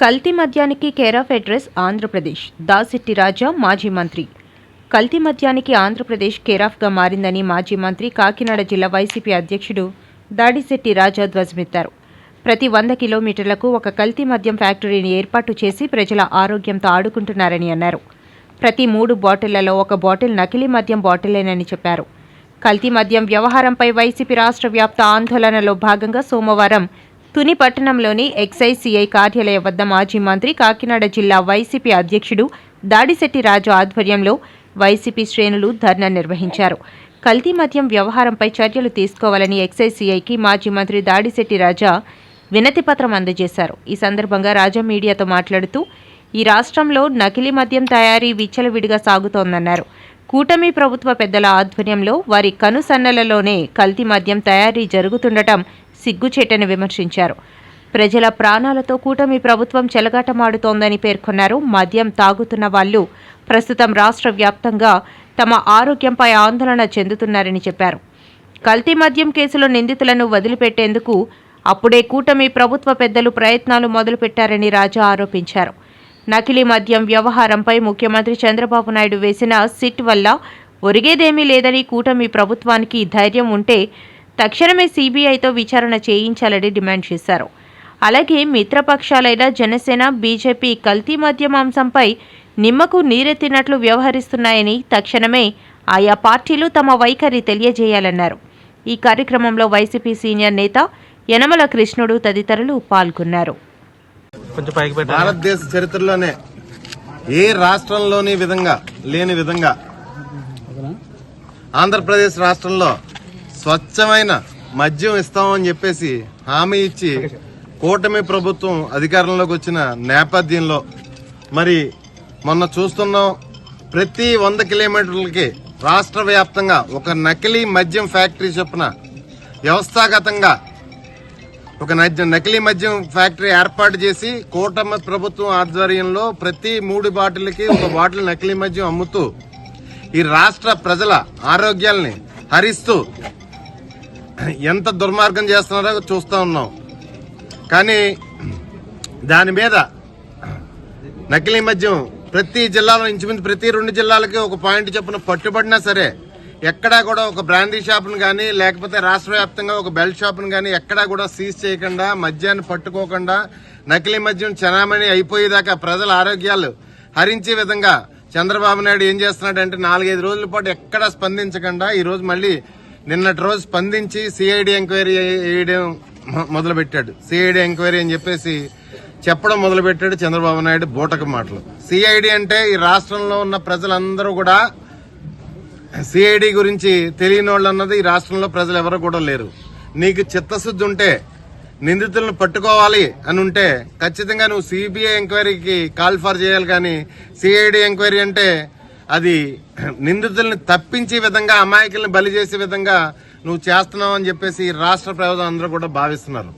కల్తీ మద్యానికి care of address Andhra Pradesh. Dadisetti Raja మాజీ మంత్రి. కల్తీ మద్యానికి ఆంధ్రప్రదేశ్ కేర్ ఆఫ్గా మారిందని మాజీ మంత్రి కాకినాడ జిల్లా వైసీపీ అధ్యక్షుడు దాడిశెట్టి రాజా ధ్వజమెత్తారు. ప్రతి వంద కిలోమీటర్లకు ఒక కల్తీ మద్యం ఫ్యాక్టరీని ఏర్పాటు చేసి ప్రజల ఆరోగ్యంతో ఆడుకుంటున్నారని అన్నారు. ప్రతి మూడు బాటిళ్ళలో ఒక బాటిల్ నకిలీ మద్యం బాటిలేనని చెప్పారు. కల్తీ మద్యం వ్యవహారంపై వైసీపీ రాష్ట్ర వ్యాప్త ఆందోళనలో భాగంగా సోమవారం తుని పట్టణంలోని ఎక్సైజ్ సిఐ కార్యాలయం వద్ద మాజీ మంత్రి కాకినాడ జిల్లా వైసీపీ అధ్యక్షుడు దాడిశెట్టి రాజు ఆధ్వర్యంలో వైసీపీ శ్రేణులు ధర్నా నిర్వహించారు. కల్తీ మద్యం వ్యవహారంపై చర్యలు తీసుకోవాలని ఎక్సైజ్ సిఐకి మాజీ మంత్రి దాడిశెట్టి రాజా వినతి పత్రం అందజేశారు. ఈ సందర్భంగా రాజా మీడియాతో మాట్లాడుతూ ఈ రాష్ట్రంలో నకిలీ మద్యం తయారీ విచ్చలవిడిగా సాగుతోందన్నారు. కూటమి ప్రభుత్వ పెద్దల ఆధ్వర్యంలో వారి కనుసన్నలలోనే కల్తీ మద్యం తయారీ జరుగుతుండటం సిగ్గుచేటని విమర్శించారు. ప్రజల ప్రాణాలతో కూటమి ప్రభుత్వం చెలగాటమాడుతోందని పేర్కొన్నారు. మద్యం తాగుతున్న వాళ్ళు ప్రస్తుతం రాష్ట్ర వ్యాప్తంగా తమ ఆరోగ్యంపై ఆందోళన చెందుతున్నారని చెప్పారు. కల్తీ మద్యం కేసులో నిందితులను వదిలిపెట్టేందుకు అప్పుడే కూటమి ప్రభుత్వ పెద్దలు ప్రయత్నాలు మొదలుపెట్టారని రాజా ఆరోపించారు. నకిలీ మద్యం వ్యవహారంపై ముఖ్యమంత్రి చంద్రబాబు నాయుడు వేసిన సిట్ వల్ల ఒరిగేదేమీ లేదని కూటమి ప్రభుత్వానికి ధైర్యం ఉంటే తక్షణమే సీబీఐతో విచారణ చేయించాలని డిమాండ్ చేశారు. అలాగే మిత్రపక్షాలైన జనసేన బీజేపీ కల్తీ మద్యం అంశంపై నిమ్మకు నీరెత్తినట్లు వ్యవహరిస్తున్నాయని తక్షణమే ఆయా పార్టీలు తమ వైఖరి తెలియజేయాలన్నారు. ఈ కార్యక్రమంలో వైసీపీ సీనియర్ నేత యనమల కృష్ణుడు తదితరులు పాల్గొన్నారు. భారతదేశ చరిత్రలోనే ఏ రాష్ట్రంలోని విధంగా లేని విధంగా ఆంధ్రప్రదేశ్ రాష్ట్రంలో స్వచ్ఛమైన మద్యం ఇస్తామని చెప్పేసి హామీ ఇచ్చి కూటమి ప్రభుత్వం అధికారంలోకి వచ్చిన నేపథ్యంలో మరి మొన్న చూస్తున్నాం ప్రతి వంద కిలోమీటర్లకి రాష్ట్ర వ్యాప్తంగా ఒక నకిలీ మద్యం ఫ్యాక్టరీ చొప్పున వ్యవస్థాగతంగా ఒక నకిలీ మద్యం ఫ్యాక్టరీ ఏర్పాటు చేసి కూటమి ప్రభుత్వం ఆధ్వర్యంలో ప్రతి మూడు బాటిల్కి ఒక బాటిల్ నకిలీ మద్యం అమ్ముతూ ఈ రాష్ట్ర ప్రజల ఆరోగ్యాల్ని హరిస్తూ ఎంత దుర్మార్గం చేస్తున్నారో చూస్తూ ఉన్నాం. కానీ దాని మీద నకిలీ మద్యం ప్రతి జిల్లాలో ఇంచుమించు ప్రతి రెండు జిల్లాలకి ఒక పాయింట్ చొప్పున పట్టుబడినా సరే ఎక్కడా కూడా ఒక బ్రాందీ షాప్ను కానీ లేకపోతే రాష్ట్ర వ్యాప్తంగా ఒక బెల్ట్ షాప్ను కానీ ఎక్కడా కూడా సీజ్ చేయకుండా మద్యాన్ని పట్టుకోకుండా నకిలీ మద్యం చనామణి అయిపోయేదాకా ప్రజల ఆరోగ్యాలు హరించే విధంగా చంద్రబాబు నాయుడు ఏం చేస్తున్నాడంటే నాలుగైదు రోజుల పాటు ఎక్కడా స్పందించకుండా ఈరోజు మళ్ళీ నిన్నటి రోజు స్పందించి సిఐడి ఎంక్వైరీ వేయడం మొదలుపెట్టాడు. సిఐడి ఎంక్వైరీ అని చెప్పేసి చెప్పడం మొదలుపెట్టాడు చంద్రబాబు నాయుడు బూటక మాటలు. సిఐడి అంటే ఈ రాష్ట్రంలో ఉన్న ప్రజలందరూ కూడా సిఐడి గురించి తెలియని వాళ్ళు అన్నది ఈ రాష్ట్రంలో ప్రజలు ఎవరు కూడా లేరు. నీకు చిత్తశుద్ధి ఉంటే నిందితులను పట్టుకోవాలి అని ఉంటే ఖచ్చితంగా నువ్వు సిబిఐ ఎంక్వైరీకి కాల్ఫర్ చేయాలి కానీ సిఐడి ఎంక్వైరీ అంటే అది నిందితుల్ని తప్పించే విధంగా అమాయకుల్ని బలి చేసే విధంగా నువ్వు చేస్తున్నావు అని చెప్పేసి రాష్ట్ర ప్రజలు అందరూ కూడా భావిస్తున్నారు.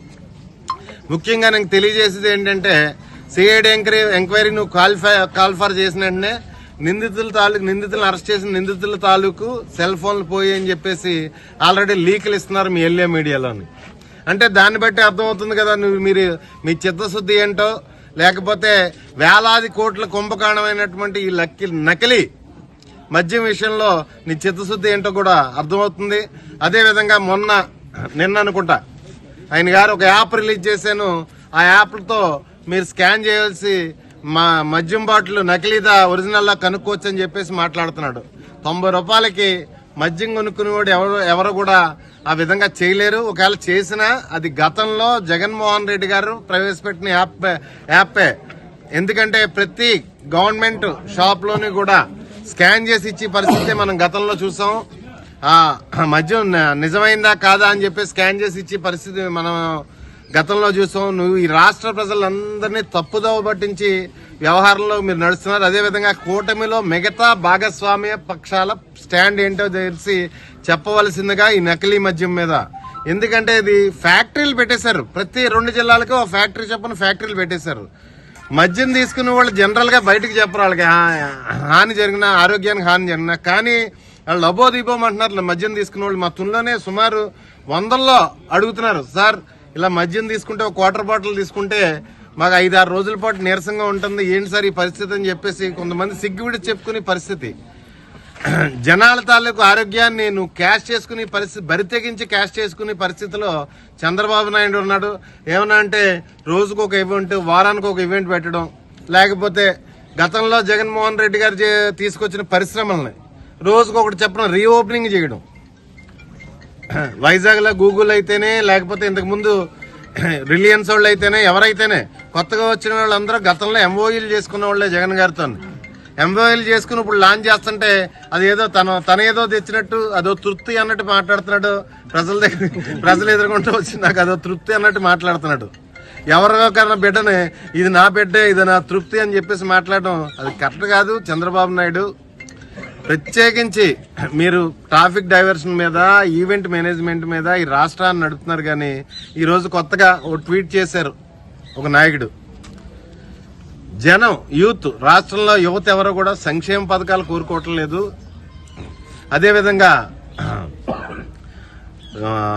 ముఖ్యంగా నాకు తెలియజేసేది ఏంటంటే సిఐడి ఎంక్వైరీ ఎంక్వైరీ నువ్వు క్వాలిఫై క్వాలిఫర్ చేసిన వెంటనే నిందితుల తాలూకు నిందితులను అరెస్ట్ చేసిన నిందితుల తాలూకు సెల్ ఫోన్లు పోయి అని చెప్పేసి ఆల్రెడీ లీకులు ఇస్తున్నారు మీ ఎల్ఏ మీడియాలోని. అంటే దాన్ని బట్టి అర్థమవుతుంది కదా నువ్వు మీరు మీ చిత్తశుద్ధి ఏంటో? లేకపోతే వేలాది కోట్ల కుంభకాణమైనటువంటి ఈ లక్కి నకిలీ మద్యం విషయంలో నీ చిత్తశుద్ధి ఏంటో కూడా అర్థమవుతుంది. అదేవిధంగా మొన్న నిన్న అనుకుంటా ఆయన గారు ఒక యాప్ రిలీజ్ చేశాను. ఆ యాప్లతో మీరు స్కాన్ చేయాల్సి మా మద్యం బాటిల్ నకిలీదా ఒరిజినల్లా కనుక్కోవచ్చు అని చెప్పేసి మాట్లాడుతున్నాడు. తొంభై రూపాయలకి మద్యం కొనుక్కునేవాడు ఎవరు ఎవరు కూడా ఆ విధంగా చేయలేరు. ఒకవేళ చేసినా అది గతంలో జగన్మోహన్ రెడ్డి గారు ప్రవేశపెట్టిన యాప్ యాపే ఎందుకంటే ప్రతి గవర్నమెంట్ షాప్లోని కూడా స్కాన్ చేసి ఇచ్చే పరిస్థితి మనం గతంలో చూసాం. ఆ మద్యం నిజమైందా కాదా అని చెప్పి స్కాన్ చేసి ఇచ్చే పరిస్థితి మనం గతంలో చూసాం. నువ్వు ఈ రాష్ట్ర ప్రజలందరినీ తప్పుదోవ పట్టించి వ్యవహారంలో మీరు నడుస్తున్నారు. అదేవిధంగా కూటమిలో మిగతా భాగస్వామ్య పక్షాల స్టాండ్ ఏంటో తెలిసి చెప్పవలసిందిగా ఈ నకిలీ మద్యం మీద. ఎందుకంటే ఇది ఫ్యాక్టరీలు పెట్టేశారు. ప్రతి రెండు జిల్లాలకు ఒక ఫ్యాక్టరీ చెప్పని ఫ్యాక్టరీలు పెట్టేశారు. మద్యం తీసుకునే వాళ్ళు జనరల్గా బయటకు చెప్పరు వాళ్ళకి హాని జరిగిన ఆరోగ్యానికి హాని జరిగిన. కానీ వాళ్ళు లబో దీపం అంటున్నారు మద్యం తీసుకునే వాళ్ళు మా తుల్లోనే సుమారు వందల్లో అడుగుతున్నారు. సార్ ఇలా మద్యం తీసుకుంటే ఒక క్వార్టర్ బాటిల్ తీసుకుంటే మాకు ఐదు ఆరు రోజుల పాటు నీరసంగా ఉంటుంది. ఏంటి సార్ ఈ పరిస్థితి? అని చెప్పేసి కొంతమంది సిగ్గువిడి చెప్పుకునే పరిస్థితి. జనాల తాలూకు ఆరోగ్యాన్ని నువ్వు క్యాష్ చేసుకునే పరిస్థితి బరి తెగించి క్యాష్ చేసుకునే పరిస్థితిలో చంద్రబాబు నాయుడు ఉన్నాడు. ఏమన్నా అంటే రోజుకు ఒక ఈవెంట్ వారానికి ఒక ఈవెంట్ పెట్టడం లేకపోతే గతంలో జగన్మోహన్ రెడ్డి గారు తీసుకొచ్చిన పరిశ్రమల్ని రోజుకు ఒకటి చెప్పడం రీఓపెనింగ్ చేయడం. వైజాగ్లో గూగుల్ అయితేనే లేకపోతే ఇంతకుముందు రిలయన్స్ వాళ్ళు అయితేనే ఎవరైతేనే కొత్తగా వచ్చిన వాళ్ళందరూ గతంలో ఎంఓఈలు చేసుకున్న వాళ్ళే జగన్ గారితో ఎంబోయిల్ చేసుకుని ఇప్పుడు లాంచ్ చేస్తుంటే అది ఏదో తన తన ఏదో తెచ్చినట్టు అదో తృప్తి అన్నట్టు మాట్లాడుతున్నాడు. ప్రజల దగ్గర ప్రజలు ఎదుర్కొంటూ వచ్చి నాకు అదో తృప్తి అన్నట్టు మాట్లాడుతున్నాడు. ఎవరికో కన్నా బిడ్డని ఇది నా బిడ్డే ఇది నా తృప్తి అని చెప్పేసి మాట్లాడడం అది కరెక్ట్ కాదు. చంద్రబాబు నాయుడు ప్రత్యేకించి మీరు ట్రాఫిక్ డైవర్షన్ మీద ఈవెంట్ మేనేజ్మెంట్ మీద ఈ రాష్ట్రాన్ని నడుపుతున్నారు కానీ ఈరోజు కొత్తగా ఓ ట్వీట్ చేశారు ఒక నాయకుడు. జనం యూత్ రాష్ట్రంలో యువత ఎవరు కూడా సంక్షేమ పథకాలు కోరుకోవటం లేదు. అదేవిధంగా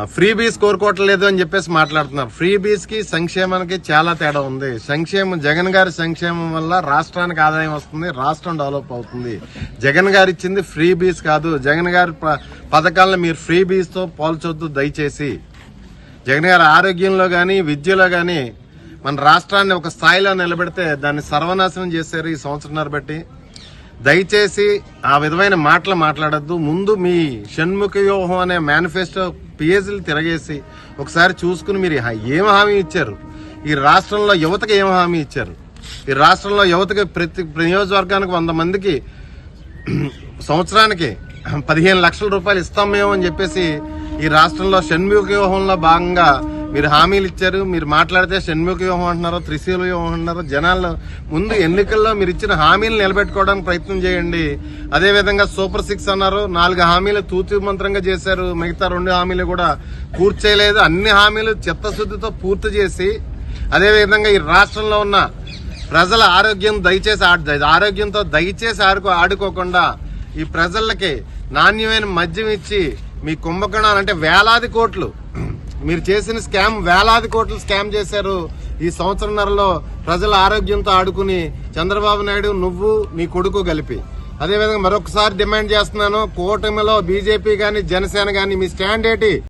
ఫ్రీ బీస్ కోరుకోవటం లేదు అని చెప్పేసి మాట్లాడుతున్నారు. ఫ్రీ బీస్కి సంక్షేమానికి చాలా తేడా ఉంది. సంక్షేమం జగన్ గారి సంక్షేమం వల్ల రాష్ట్రానికి ఆదాయం వస్తుంది రాష్ట్రం డెవలప్ అవుతుంది. జగన్ గారు ఇచ్చింది ఫ్రీ బీస్ కాదు. జగన్ గారి ప- పథకాలను మీరు ఫ్రీ బీస్తో పోల్చొద్దు దయచేసి. జగన్ గారి ఆరోగ్యంలో కానీ విద్యలో కానీ మన రాష్ట్రాన్ని ఒక స్థాయిలో నిలబెడితే దాన్ని సర్వనాశనం చేశారు ఈ సంవత్సరంన్నర బట్టి. దయచేసి ఆ విధమైన మాటలు మాట్లాడద్దు. ముందు మీ షణ్ముఖ వ్యూహం అనే మేనిఫెస్టో పేజీలు తిరగేసి ఒకసారి చూసుకుని మీరు ఏం హామీ ఇచ్చారు? ఈ రాష్ట్రంలో యువతకు ఏం హామీ ఇచ్చారు? ఈ రాష్ట్రంలో యువతకి ప్రతి నియోజకవర్గానికి వంద మందికి సంవత్సరానికి పదిహేను లక్షల రూపాయలు ఇస్తాం మేము అని చెప్పేసి ఈ రాష్ట్రంలో షణ్ముఖ వ్యూహంలో భాగంగా మీరు హామీలు ఇచ్చారు మీరు మాట్లాడితే షణ్ముఖ వ్యూహం అంటున్నారు త్రిశూల వ్యూహం అంటున్నారు జనాలు ముందు ఎన్నికల్లో మీరు ఇచ్చిన హామీలు నిలబెట్టుకోవడానికి ప్రయత్నం చేయండి. అదేవిధంగా సూపర్ సిక్స్ అన్నారు నాలుగు హామీలు తూతు మంత్రంగా చేశారు మిగతా రెండు హామీలు కూడా పూర్తి చేయలేదు. అన్ని హామీలు చిత్తశుద్ధితో పూర్తి చేసి అదేవిధంగా ఈ రాష్ట్రంలో ఉన్న ప్రజల ఆరోగ్యం దయచేసి ఆడ- ఆరోగ్యంతో దయచేసి ఆడుకో ఆడుకోకుండా ఈ ప్రజలకి నాణ్యమైన మద్యం ఇచ్చి మీ కుంభకోణాలు అంటే వేలాది కోట్లు మీరు చేసిన స్కామ్ వేలాది కోట్లు స్కామ్ చేశారు ఈ సంవత్సరంన్నరలో ప్రజల ఆరోగ్యంతో ఆడుకుని చంద్రబాబు నాయుడు నువ్వు నీ కొడుకు కలిపి. అదేవిధంగా మరొకసారి డిమాండ్ చేస్తున్నాను కూటమిలో బీజేపీ కానీ జనసేన కానీ మీ స్టాండ్ ఏంటి?